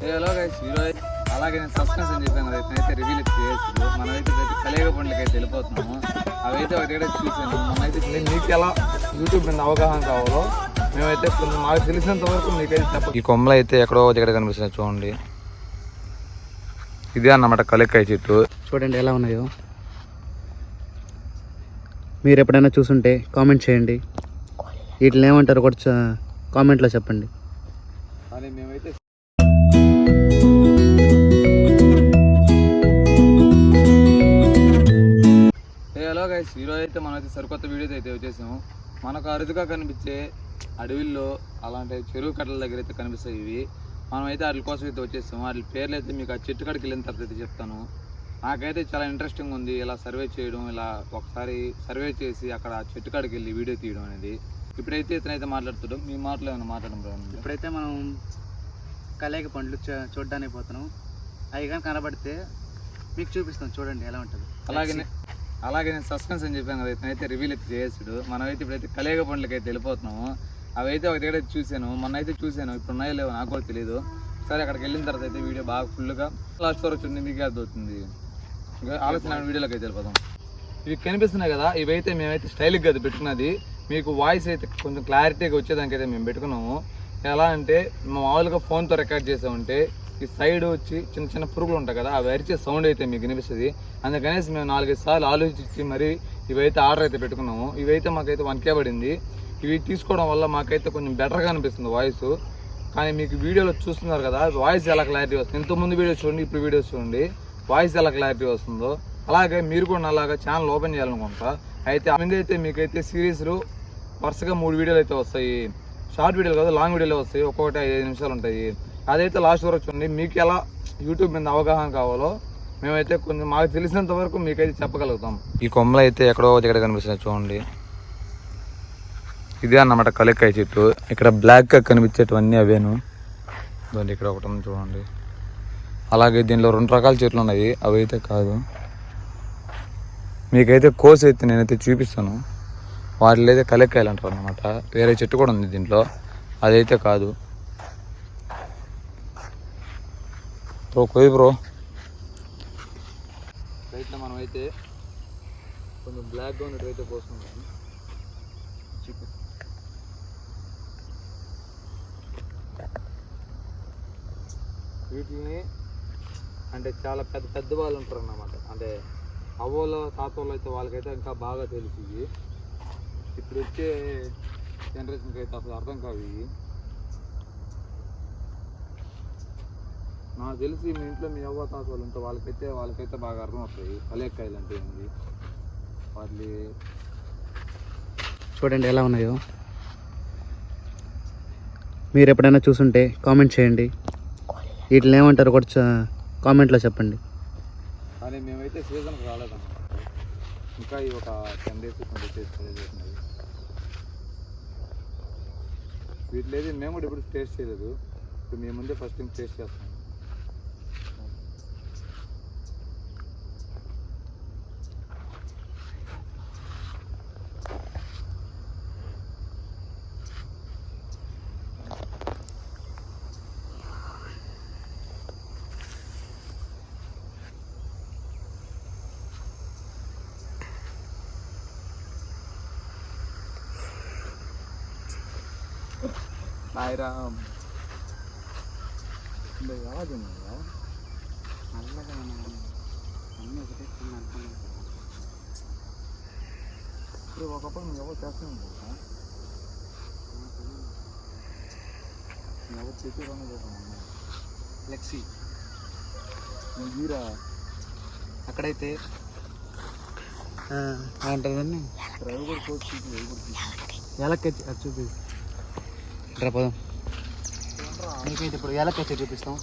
Hello guys ఈరోజు అలాగే నేను సస్పెన్స్ అని చెప్పాను. అయితే రివీల్ చేయొచ్చు మనమైతే అయితే కలిగ పండ్లకి అయితే వెళ్ళిపోతున్నాము. అవైతే ఒకటి చూసాను మనమైతే మీకు ఎలా యూట్యూబ్ మీద అవగాహన కావాలో మేమైతే కొంచెం మాకు తెలిసినంత వరకు మీకైతే చెప్ప ఈ కొమ్మలు అయితే ఎక్కడో ఒక దగ్గర కనిపిస్తున్నాయి చూడండి. ఇదే అన్నమాట కలికాయ చెట్టు. చూడండి ఎలా ఉన్నాయో. మీరు ఎప్పుడైనా చూసుంటే కామెంట్ చేయండి. వీటిని ఏమంటారు కూడా కామెంట్లో చెప్పండి. కానీ మేమైతే హలో గైస్ ఈరోజు అయితే మనమైతే సరికొత్త వీడియోతో అయితే వచ్చేసాము. మనకు అరుదుగా కనిపించే అడవిల్లో అలాంటి చెరువు కట్టల దగ్గర అయితే కనిపిస్తాయి ఇవి. మనమైతే వాటి కోసం అయితే వచ్చేసాము. వాటి పేర్లు అయితే మీకు ఆ చెట్టు కాడికి వెళ్ళిన తర్వాత అయితే చెప్తాను. నాకైతే చాలా ఇంట్రెస్టింగ్ ఉంది. ఇలా సర్వే చేయడం ఇలా ఒకసారి సర్వే చేసి అక్కడ ఆ చెట్టు కాడికి వెళ్ళి వీడియో తీయడం అనేది. ఇప్పుడైతే ఇతనైతే మాట్లాడుతాడు మీ మాటలు ఏమైనా మాట్లాడడం ఇప్పుడైతే మనం కలేక పండ్లు చూడ్డానికి పోతున్నాం. అవి కానీ కనబడితే మీకు చూపిస్తాం. చూడండి ఎలా ఉంటుంది. అలాగే అలాగే నేను సస్పెన్స్ అని చెప్పాను కదా ఇతనైతే రివీల్ అయితే చేసుడు మనమైతే ఇప్పుడైతే కలిగ పండ్లకి అయితే వెళ్ళిపోతున్నాము. అవైతే ఒక దగ్గర చూశాను. మొన్న అయితే చూశాను. ఇప్పుడు ఉన్నాయో లేవో నాకు కూడా తెలియదు సరే అక్కడికి వెళ్ళిన తర్వాత అయితే వీడియో బాగా ఫుల్గా లాస్ట్ వరకు వచ్చింది మీకు అర్థమవుతుంది ఇంకా ఆలోచన వీడియోలోకి అయితే వెళ్ళిపోతాం ఇవి కనిపిస్తున్నాయి కదా ఇవైతే మేమైతే స్టైల్గా అది పెట్టుకున్నది. మీకు వాయిస్ అయితే కొంచెం క్లారిటీగా వచ్చేదానికి అయితే మేము పెట్టుకున్నాము. ఎలా అంటే మామూలుగా ఫోన్తో రికార్డ్ చేసామంటే ఈ సైడ్ వచ్చి చిన్న చిన్న పురుగులు ఉంటాయి కదా అవి అరిచే సౌండ్ అయితే మీకు వినిపిస్తుంది. అందుకనేసి మేము నాలుగైదు సార్లు ఆలోచించి మరి ఇవైతే ఆర్డర్ అయితే పెట్టుకున్నాము. ఇవైతే మాకైతే వన్ కే పడింది. ఇవి తీసుకోవడం వల్ల మాకైతే కొంచెం బెటర్గా అనిపిస్తుంది వాయిస్ కానీ మీకు వీడియోలో చూస్తున్నారు కదా వాయిస్ ఎలా క్లారిటీ వస్తుంది? ఇంతకుముందు వీడియో చూడండి ఇప్పుడు వీడియో చూడండి. వాయిస్ ఎలా క్లారిటీ వస్తుందో. అలాగే మీరు కూడా అలాగా ఛానల్ ఓపెన్ చేయాలనుకుంటా. అయితే ముందు అయితే మీకైతే సిరీస్లు వరుసగా మూడు వీడియోలు అయితే వస్తాయి. షార్ట్ వీడియోలు కాదు లాంగ్ వీడియోలు వస్తాయి. ఒక్కొక్కటి ఐదు నిమిషాలు ఉంటాయి. అదైతే లాస్ట్ వరకు చూడండి. మీకు ఎలా యూట్యూబ్ మీద అవగాహన కావాలో మేమైతే కొంచెం మాకు తెలిసినంత వరకు మీకైతే చెప్పగలుగుతాం. ఈ కొమ్మలు అయితే ఎక్కడో దగ్గర కనిపిస్తున్నాయి చూడండి. ఇదే అన్నమాట కలికాయ చెట్టు. ఇక్కడ బ్లాక్గా కనిపించేటివన్నీ అవేను. దాన్ని ఇక్కడ ఒకటి చూడండి. అలాగే దీనిలో రెండు రకాల చెట్లు ఉన్నాయి. అవి అయితే కాదు. మీకైతే కోసి అయితే నేనైతే చూపిస్తాను. వాటిలో అయితే కలికాయలు అంటారు అనమాట వేరే చెట్టు కూడా ఉంది దీంట్లో. అదైతే కాదు. బ్రో కొయ్యి బ్రో రైట్లో మనం అయితే కొంచెం బ్లాక్గా ఉన్నట్టు కోసుకుంటాం వీటిని అంటే చాలా పెద్ద పెద్ద వాళ్ళు ఉంటారు అన్నమాట అంటే అవ్వలో తాతోళ్ళు అయితే వాళ్ళకైతే ఇంకా బాగా తెలుసు ఇప్పుడు వచ్చే జనరేషన్కి అయితే అసలు అర్థం కావు ఇవి. నాకు తెలిసి మీ ఇంట్లో మీ అవ్వ తాత వాళ్ళు ఉంటే వాళ్ళకైతే వాళ్ళకైతే బాగా అర్థం అవుతాయి కలేకాయలు అంటే ఏంది? వాటి చూడండి ఎలా ఉన్నాయో. మీరు ఎప్పుడైనా చూసుంటే కామెంట్ చేయండి. వీటిని ఏమంటారు కూడా కామెంట్లో చెప్పండి. కానీ మేమైతే సీజన్కి రాలేదన్నమాట. ఇంకా ఈ ఒక టెన్ డేస్ ట్వంటీ డేస్ చేసినవి వీటిలో ఏది మేము కూడా ఇప్పుడు టేస్ట్ చేయలేదు. ఇప్పుడు మేము ముందే ఫస్ట్ టైం టేస్ట్ చేస్తాం సాయిరామ్ యావదు ఇప్పుడు ఒకప్పుడు నువ్వు ఎవరు ఉంటావు నువ్వు ఎవరు చేతి రంగు చేస్తాను లెక్సీ. నువ్వు అక్కడైతే అంటారని డ్రైవర్ కూడా కోచ్ చూసి ఎవి కూడా తీసి ఏలక్కాయ చె- అది చూపి రా పోదాం. నీకైతే ఇప్పుడు ఏలక్కాయ చూపిస్తాం.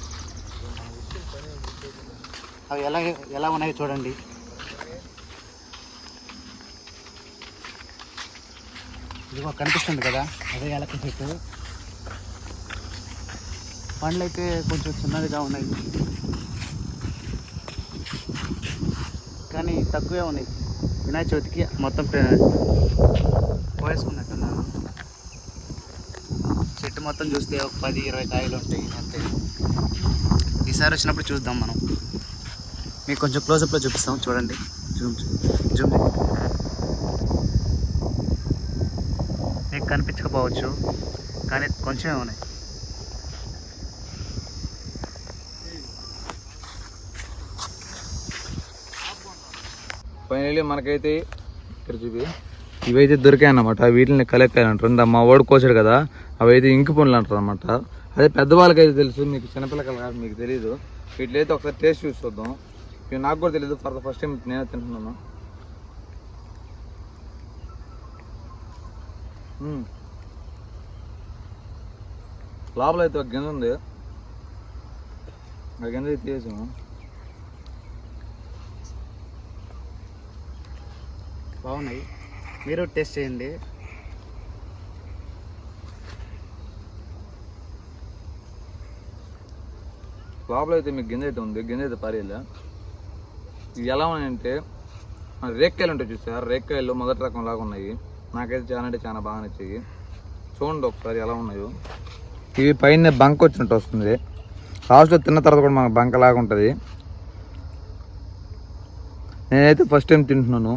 అవి ఎలా ఎలా ఉన్నాయో చూడండి. ఇదిగో కనిపిస్తుంది కదా అదే ఎలక చెట్టు. పండ్లు అయితే కొంచెం చిన్నదిగా ఉన్నాయి. కానీ తక్కువే ఉన్నాయి. వినాయక చవితికి మొత్తం పోయేసుకున్నట్టున్నాను మొత్తం చూస్తే ఒక పది ఇరవై కాయలు ఉంటాయి అంతే. ఈసారి వచ్చినప్పుడు చూద్దాం మనం. మీకు కొంచెం క్లోజప్లో చూపిస్తాం. చూడండి. జూమ్ జూమ్ మీకు కనిపించకపోవచ్చు కానీ కొంచెమే ఉన్నాయి. ఫైనలీ మనకైతే ఇక్కడ చూపి ఇవైతే దొరికాయి అన్నమాట వీటిని కలెక్ట్ అయ్యాలంటారు మా వాడు కోసాడు కదా. అవైతే ఇంకి పనులు అంటారు అనమాట అదే పెద్దవాళ్ళకి అయితే తెలుసు మీకు చిన్నపిల్లకాయలు కాదు మీకు తెలియదు వీటిలో ఒకసారి టేస్ట్ చూసి చూద్దాం. ఇవి నాకు కూడా తెలియదు ఫర్ ద ఫస్ట్ టైం నేనే తింటున్నాను. లోపల అయితే ఒక గింజ ఉంది. ఆ గింజ అయితే తీసాము బాగున్నాయి. మీరు టేస్ట్ చేయండి. లోపల అయితే మీకు గింజ అయితే ఉంది. గింజ అయితే పారేయాలి. ఇది ఎలా ఉన్నాయంటే మన రేక్కాయలు ఉంటాయి చూసారు? రేక్కాయలు మొదటి రకం లాగా ఉన్నాయి. నాకైతే చాలా అంటే చాలా బాగా నచ్చాయి. చూడండి ఒకసారి ఎలా ఉన్నాయో. ఇవి పైన బంక్ వచ్చినట్టు వస్తుంది. లాస్ట్లో తిన్న తర్వాత కూడా మనకు బంక లాగా ఉంటుంది. నేనైతే ఫస్ట్ టైం తింటున్నాను.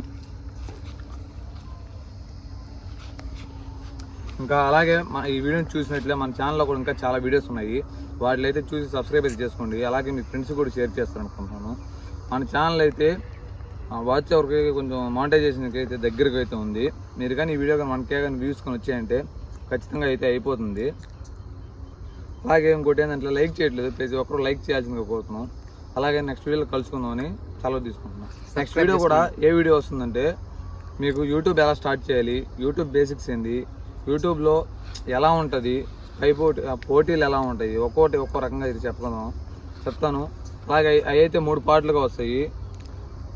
ఇంకా అలాగే మా ఈ వీడియోని చూసినట్లే మన ఛానల్లో కూడా ఇంకా చాలా వీడియోస్ ఉన్నాయి. వాటిలో అయితే చూసి సబ్స్క్రైబ్ అయితే చేసుకోండి. అలాగే మీ ఫ్రెండ్స్ కూడా షేర్ చేస్తారు అనుకుంటున్నాను మన ఛానల్ అయితే వాచ్ ఎవరికి కొంచెం మానిటైజేషన్కి అయితే దగ్గరకు అయితే ఉంది. మీరు కానీ ఈ వీడియో కానీ మనకే కానీ వ్యూస్ కానీ వచ్చాయంటే ఖచ్చితంగా అయితే అయిపోతుంది. అలాగే ఇంకోటి ఏంటంటే లైక్ చేయట్లేదు. ప్రతి ఒక్కరు లైక్ చేయాల్సిందిగా కోరుతున్నాం. అలాగే నెక్స్ట్ వీడియోలో కలుసుకుందామని సెలవు తీసుకుంటున్నాం. నెక్స్ట్ వీడియో కూడా ఏ వీడియో వస్తుందంటే మీకు యూట్యూబ్ ఎలా స్టార్ట్ చేయాలి? యూట్యూబ్ బేసిక్స్ ఏంది? యూట్యూబ్లో ఎలా ఉంటుంది? పై పోటీ ఆ పోటీలు ఎలా ఉంటాయి? ఒక్కోటి ఒక్కో రకంగా ఇది చెప్పుకుందాం. చెప్తాను. అలాగే అవి అయితే మూడు పార్ట్లుగా వస్తాయి.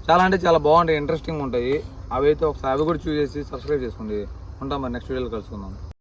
చాలా అంటే చాలా బాగుంటాయి ఇంట్రెస్టింగ్ ఉంటాయి. అవి అయితే ఒకసారి అవి కూడా చూసేసి సబ్స్క్రైబ్ చేసుకోండి. ఉంటాం మరి నెక్స్ట్ వీడియోలో కలుసుకుందాం.